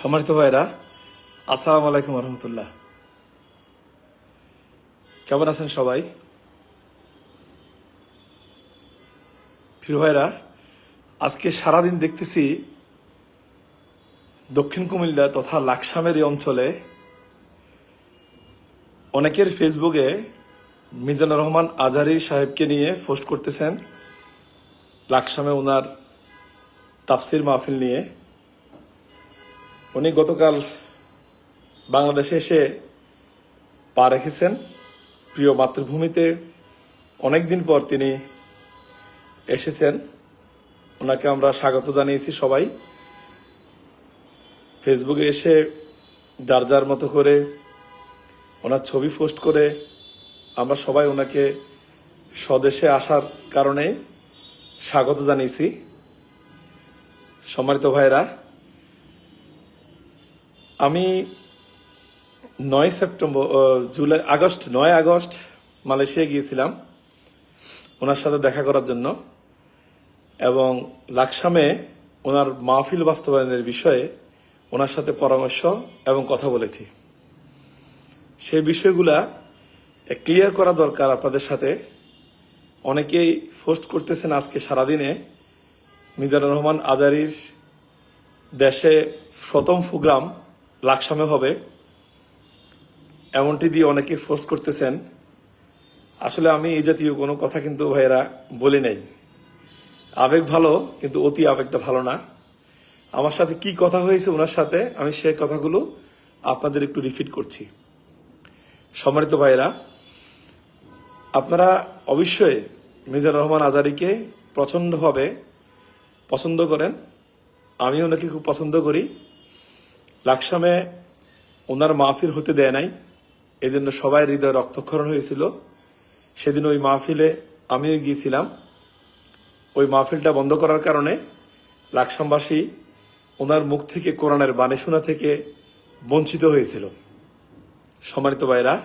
সম্মানিত ভাইরা, আসসালামু আলাইকুম রহমতুল্লাহ কেমন আছেন সবাই? প্রিয় ভাইরা, আজকে সারাদিন দেখতেছি দক্ষিণ কুমিল্লা তথা লাকসামের এই অঞ্চলে অনেকের ফেসবুকে মিজানুর রহমান আজারি সাহেবকে নিয়ে পোস্ট করতেছেন। লাকসামে ওনার তাফসির মাহফিল নিয়ে। উনি গতকাল বাংলাদেশে এসে পা রেখেছেন। প্রিয় মাতৃভূমিতে অনেকদিন পর তিনি এসেছেন। ওনাকে আমরা স্বাগত জানিয়েছি সবাই। ফেসবুকে এসে যার যার মতো করে ওনার ছবি পোস্ট করে আমরা সবাই ওনাকে স্বদেশে আসার কারণে স্বাগত জানিয়েছি। সম্মানিত ভাইরা আমি নয় সেপ্টেম্বর জুলাই, আগস্ট, নয় আগস্ট মালয়েশিয়া গিয়েছিলাম ওনার সাথে দেখা করার জন্য। এবং লাকসামে ওনার মাহফিল বাস্তবায়নের বিষয়ে ওনার সাথে পরামর্শ এবং কথা বলেছি। সেই বিষয়গুলা ক্লিয়ার করা দরকার আপনাদের সাথে। অনেকেই পোস্ট করতেছেন আজকে সারাদিনে। মিজানুর রহমান আজারির দেশে প্রথম প্রোগ্রাম লাকসামে হবে। এমনটি দিয়ে অনেকে পোস্ট করতেছেন। আসলে আমি এই জাতীয় কোনো কথা কিন্তু ভাইয়েরা বলি নাই। আবেগ ভালো, কিন্তু অতি আবেগটা ভালো না। আমার সাথে কি কথা হয়েছে ওনার সাথে, আমি সেই কথাগুলো আপনাদের একটু রিপিট করছি। সম্মানিত ভাইয়েরা, আপনারা অবশ্যই মিজানুর রহমান আজারিকে প্রচণ্ডভাবে পছন্দ করেন। আমি ওনাকে খুব পছন্দ করি। লাকসামে ওনার মাহফিল হতে দেয় নাই। এই জন্য সবাই হৃদয় রক্তক্ষরণ হয়েছিল। সেদিন ওই মাহফিলে আমিও গিয়েছিলাম। ওই মাহফিলটা বন্ধ করার কারণে লাকসামবাসী ওনার মুখ থেকে কোরআনের বাণী থেকে বঞ্চিত হয়েছিল। সম্মানিত ভাইরা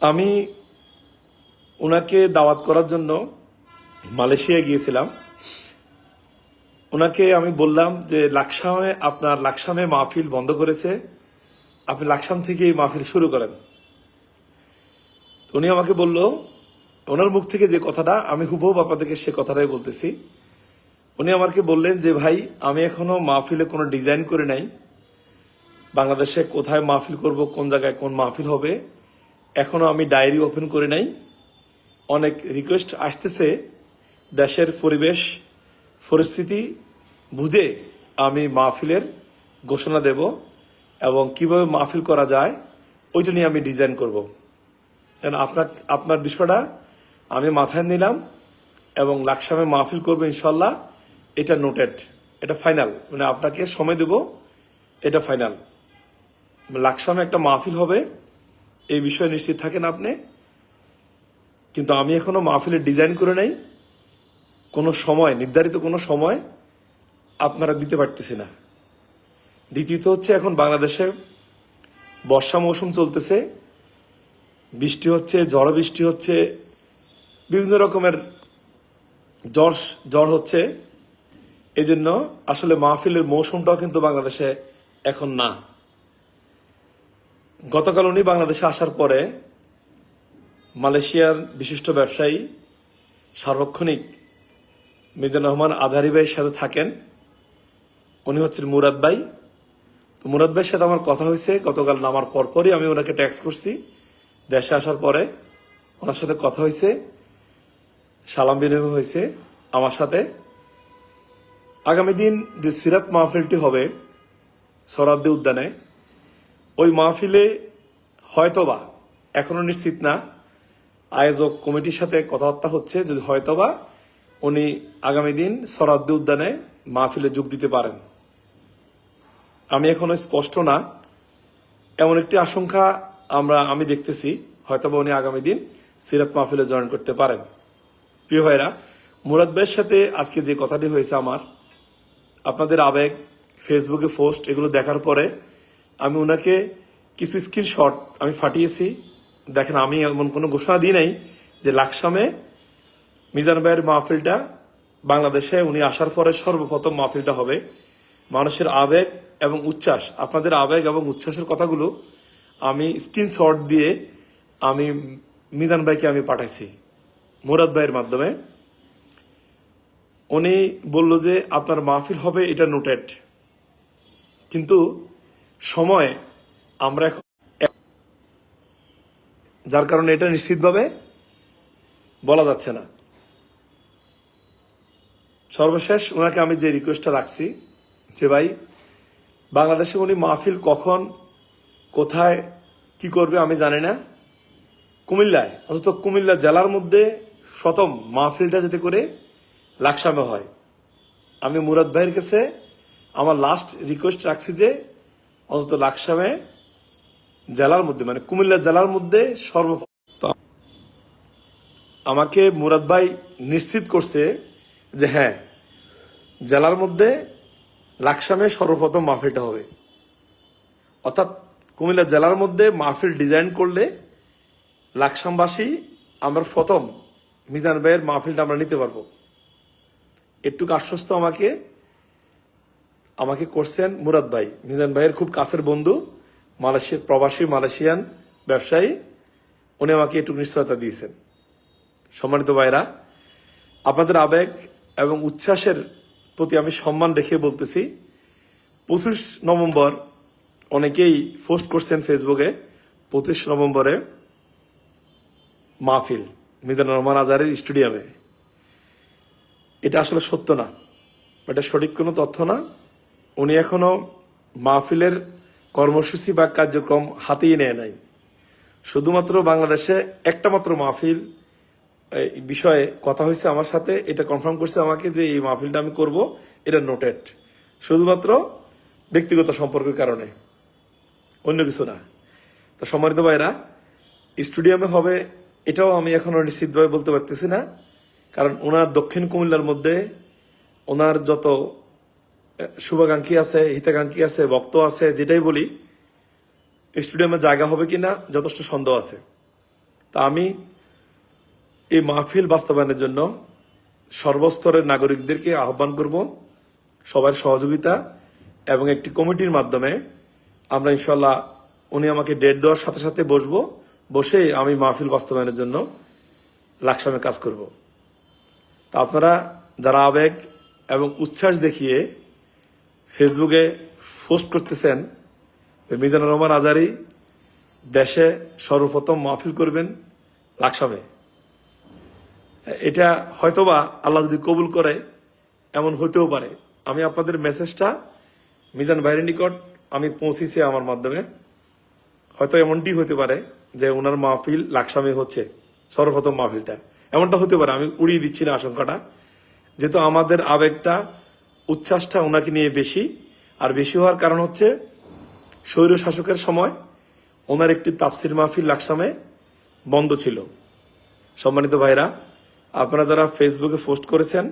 আমি ওনাকে দাওয়াত করার জন্য মালয়েশিয়া গিয়েছিলাম। ওনাকে আমি বললাম যে, লাকসামে, আপনার লাকসামে মাহফিল বন্ধ করেছে। আপনি লাকসাম থেকে এই মাহফিল শুরু করেন। উনি আমাকে বলল, ওনার মুখ থেকে যে কথাটা, আমি হুবহুব আপনাদেরকে সে কথাটাই বলতেছি। উনি আমাকে বললেন যে, ভাই, আমি এখনও মাহফিলে কোনো ডিজাইন করে নাই। বাংলাদেশে কোথায় মাহফিল করব, কোন জায়গায় কোন মাহফিল হবে, এখনও আমি ডায়েরি ওপেন করে নাই। অনেক রিকোয়েস্ট আসতেছে দেশের পরিবেশ পরিস্থিতি বুঝে আমি মাহফিলের ঘোষণা দেব এবং কীভাবে মাহফিল করা যায়, ওইটা নিয়ে আমি ডিজাইন করব। কারণ আপনার আপনার বিষয়টা আমি মাথায় নিলাম এবং লাকসামে মাহফিল করব ইনশাল্লাহ এটা নোটেড এটা ফাইনাল মানে আপনাকে সময় দেব, এটা ফাইনাল লাকসামে একটা মাহফিল হবে, এই বিষয়ে নিশ্চিত থাকেন আপনি। কিন্তু আমি এখনও মাহফিলের ডিজাইন করে নাই। কোনো সময়, নির্ধারিত কোনো সময় আপনারা দিতে পারতেছি না। দ্বিতীয়ত হচ্ছে এখন বাংলাদেশে বর্ষা মৌসুম চলতেছে, বৃষ্টি হচ্ছে, ঝড় বৃষ্টি হচ্ছে, বিভিন্ন রকমের জ্বর জ্বর হচ্ছে। এই জন্য আসলে মাহফিলের মৌসুমটাও কিন্তু বাংলাদেশে এখন না। গতকাল উনি বাংলাদেশে আসার পরে মালয়েশিয়ার বিশিষ্ট ব্যবসায়ী সার্বক্ষণিক মিজানুর রহমান আজহারি ভাইয়ের সাথে থাকেন। উনি হচ্ছেন মুরাদ ভাই। তো মুরাদ ভাইয়ের সাথে আমার কথা হয়েছে, গতকাল নামার পরপরই আমি ওনাকে ট্যাক্স করছি। দেশে আসার পরে ওনার সাথে কথা হয়েছে, সালাম বিনিময় হয়েছে আমার সাথে। আগামী দিন যে সিরাত মাহফিলটি হবে, সরাদ্দি উদ্যানে, ওই মাহফিলে হয়তোবা, এখনও নিশ্চিত না, আয়োজক কমিটির সাথে কথাবার্তা হচ্ছে, যদি হয়তোবা উনি আগামী দিন সরাদ্দি উদ্যানে মাহফিলে যোগ দিতে পারেন। আমি এখনও স্পষ্ট না। এমন একটি আশঙ্কা আমরা, আমি দেখতেছি, হয়তোবা উনি আগামী দিন সিরাত মাহফিলে জয়েন করতে পারেন। প্রিয় ভাইরা মুরাদ ভাইয়ের সাথে আজকে যে কথাটি হয়েছে আমার, আপনাদের আবেগ, ফেসবুকে পোস্ট, এগুলো দেখার পরে আমি ওনাকে কিছু স্ক্রিনশট আমি ফাটিয়েছি। দেখেন, আমি এমন কোনো ঘোষণা দিই নাই যে লাকসামে মিজান ভাইয়ের মাহফিলটা বাংলাদেশে উনি আসার পরে সর্বপ্রথম মাহফিলটা হবে। মানুষের আবেগ এবং উচ্ছ্বাস। আপনাদের আবেগ এবং উচ্ছ্বাসের কথাগুলো আমি স্ক্রিনশট দিয়ে আমি মিজান ভাইকে আমি পাঠাইছি, মুরাদ ভাইয়ের মাধ্যমে। উনি বলল যে, আপনার মাহফিল হবে এটা নোটেড কিন্তু সময় আমরা এখন যার কারণে এটা নিশ্চিতভাবে বলা যাচ্ছে না। সর্বশেষ ওনাকে আমি যে রিকোয়েস্টটা রাখছি, যে ভাই, বাংলাদেশে উনি মাহফিল কখন, কোথায়, কি করবে আমি জানি না। কুমিল্লায়, অন্তত কুমিল্লা জেলার মধ্যে প্রথম মাহফিলটা যাতে করে লাকসামে হয়। আমি মুরাদ ভাইয়ের কাছে আমার লাস্ট রিকোয়েস্ট রাখছি যে, অন্তত লাকসামে জেলার মধ্যে মানে কুমিল্লা জেলার মধ্যে সর্ব আমাকে মুরাদ ভাই নিশ্চিত করছে যে হ্যাঁ জেলার মধ্যে লাকসামে সর্বপ্রথম মাহফিলটা হবে। অর্থাৎ কুমিল্লা জেলার মধ্যে মাহফিল ডিজাইন করলে লাকসামবাসী আমরা প্রথম মিজান ভাইয়ের মাহফিলটা আমরা নিতে পারব। একটুকু আশ্বস্ত আমাকে আমাকে করছেন মুরাদ ভাই। মিজান ভাইয়ের খুব কাছের বন্ধু মালয়েশিয়ার প্রবাসী, মালয়েশিয়ান ব্যবসায়ী, উনি আমাকে একটু নিশ্চয়তা দিয়েছেন। সম্মানিত ভাইরা, আপনাদের আবেগ এবং উচ্ছ্বাসের প্রতি আমি সম্মান রেখে বলতেছি, পঁচিশ নভেম্বর অনেকেই পোস্ট করছেন ফেসবুকে, পঁচিশ নভেম্বরে মাহফিল, মিজানুর রহমান আজারের স্টেডিয়ামে। এটা আসলে সত্য না, এটা সঠিক কোনো তথ্য না। উনি এখনও মাহফিলের কর্মসূচি বা কার্যক্রম হাতেই নেয় নাই। শুধুমাত্র বাংলাদেশে একটা মাত্র মাহফিল বিষয়ে কথা হয়েছে আমার সাথে, এটা কনফার্ম করছে আমাকে যে এই মাহফিলটা আমি করব, এটা নোটেড শুধুমাত্র ব্যক্তিগত সম্পর্কের কারণে, অন্য কিছু না। তো সম্মানিত ভাইরা স্টুডিয়ামে হবে, এটাও আমি এখনও নিশ্চিতভাবে বলতে পারতেছি না, কারণ ওনার দক্ষিণ কুমিল্লার মধ্যে ওনার যত শুভাকাঙ্ক্ষী আছে, হিতাকাঙ্ক্ষী আছে, ভক্ত আছে, যেটাই বলি, স্টুডিয়ামে জায়গা হবে কিনা, যথেষ্ট সন্দেহ আছে। তা আমি এই মাহফিল বাস্তবায়নের জন্য সর্বস্তরের নাগরিকদেরকে আহ্বান করব। সবার সহযোগিতা এবং একটি কমিটির মাধ্যমে আমরা ইনশাল্লাহ উনি আমাকে ডেট দেওয়ার সাথে সাথে বসবো। বসে আমি মাহফিল বাস্তবায়নের জন্য লাকসামে কাজ করব। তা আপনারা যারা আবেগ এবং উচ্ছ্বাস দেখিয়ে ফেসবুকে পোস্ট করতেছেন, মিজানুর রহমান আজারি দেশে সর্বপ্রথম মাহফিল করবেন লাকসামে। এটা হয়তোবা আল্লাহ যদি কবুল করে, এমন হতেও পারে। আমি আপনাদের মেসেজটা মিজান ভাইয়ের নিকট আমি পৌঁছেছি আমার মাধ্যমে। হয়তো এমনটি হতে পারে যে ওনার মাহফিল লাকসামে হচ্ছে, সর্বপ্রথম মাহফিলটা। এমনটা হতে পারে, আমি উড়িয়ে দিচ্ছি না আশঙ্কাটা। যেহেতু আমাদের আবেগটা, উচ্ছ্বাসটা ওনাকে নিয়ে বেশি, আর বেশি হওয়ার কারণ হচ্ছে স্বৈর শাসকের সময় ওনার একটি তাফসির মাহফিল লাকসামে বন্ধ ছিল। সম্মানিত ভাইরা আপনারা যারা ফেসবুকে পোস্ট করেছেন,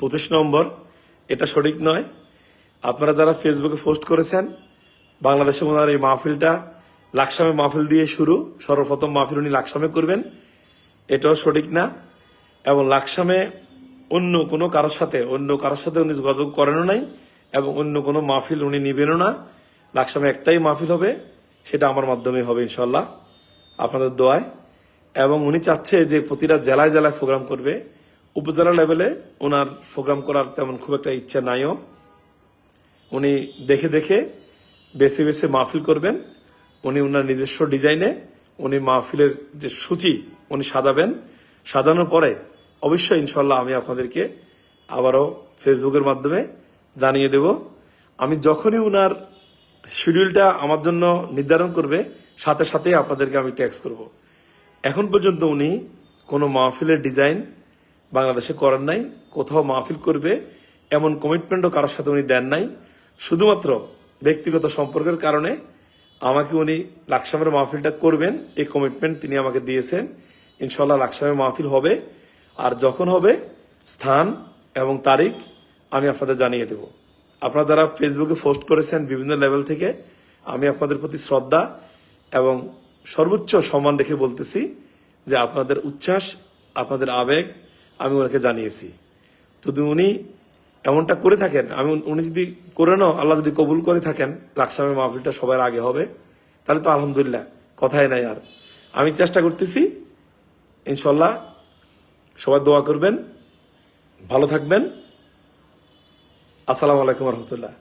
পঁচিশ নম্বর, এটা সঠিক নয়। আপনারা যারা ফেসবুকে পোস্ট করেছেন, বাংলাদেশে ওনার এই মাহফিলটা লাকসামে মাহফিল দিয়ে শুরু, সর্বপ্রথম মাহফিল উনি লাকসামে করবেন, এটাও সঠিক না। এবং লাকসামে অন্য কোনো কারোর সাথে, অন্য কারোর সাথে উনি যোগাযোগ করেনও নাই, এবং অন্য কোনো মাহফিল উনি নিবেনও না। লাকসামে একটাই মাহফিল হবে, সেটা আমার মাধ্যমে হবে ইনশাল্লাহ আপনাদের দোয়ায় এবং উনি চাচ্ছে যে প্রতিটা জেলায় জেলায় প্রোগ্রাম করবে। উপজেলা লেভেলে ওনার প্রোগ্রাম করার তেমন খুব একটা ইচ্ছা নাইও। উনি দেখে দেখে বেছে বেছে মাহফিল করবেন। উনি ওনার নিজস্ব ডিজাইনে উনি মাহফিলের যে সূচি উনি সাজাবেন। সাজানোর পরে অবশ্যই ইনশাল্লাহ আমি আপনাদেরকে আবারও ফেসবুকের মাধ্যমে জানিয়ে দেব। আমি যখনই উনার শিডিউলটা আমার জন্য নির্ধারণ করবে, সাথে সাথে আপনাদেরকে আমি ট্যাক্স করব। এখন পর্যন্ত উনি কোনো মাহফিলের ডিজাইন বাংলাদেশে করেন নাই, কোথাও মাহফিল করবে, এমন কমিটমেন্টও কারোর সাথে উনি দেন নাই। শুধুমাত্র ব্যক্তিগত সম্পর্কের কারণে আমাকে উনি লাকসামের মাহফিলটা করবেন, এই কমিটমেন্ট তিনি আমাকে দিয়েছেন। ইনশাল্লাহ লাকসামের মাহফিল হবে, আর যখন হবে, স্থান এবং তারিখ আমি আপনাদের জানিয়ে দেব। আপনারা যারা ফেসবুকে পোস্ট করেছেন বিভিন্ন লেভেল থেকে, আমি আপনাদের প্রতি শ্রদ্ধা এবং সর্বোচ্চ সম্মান রেখে বলতেছি যে আপনাদের উচ্ছ্বাস, আপনাদের আবেগ আমি ওনাকে জানিয়েছি। যদি উনি এমনটা করে থাকেন, আমি উনি যদি করে নাও, আল্লাহ যদি কবুল করে থাকেন লাকসামের মাহফিলটা সবার আগে হবে, তাহলে তো আলহামদুলিল্লাহ, কথাই নাই আর। আমি চেষ্টা করতেছি, ইনশাল্লাহ সবাই দোয়া করবেন, ভালো থাকবেন। আসসালামু আলাইকুম রহমতুল্লাহ।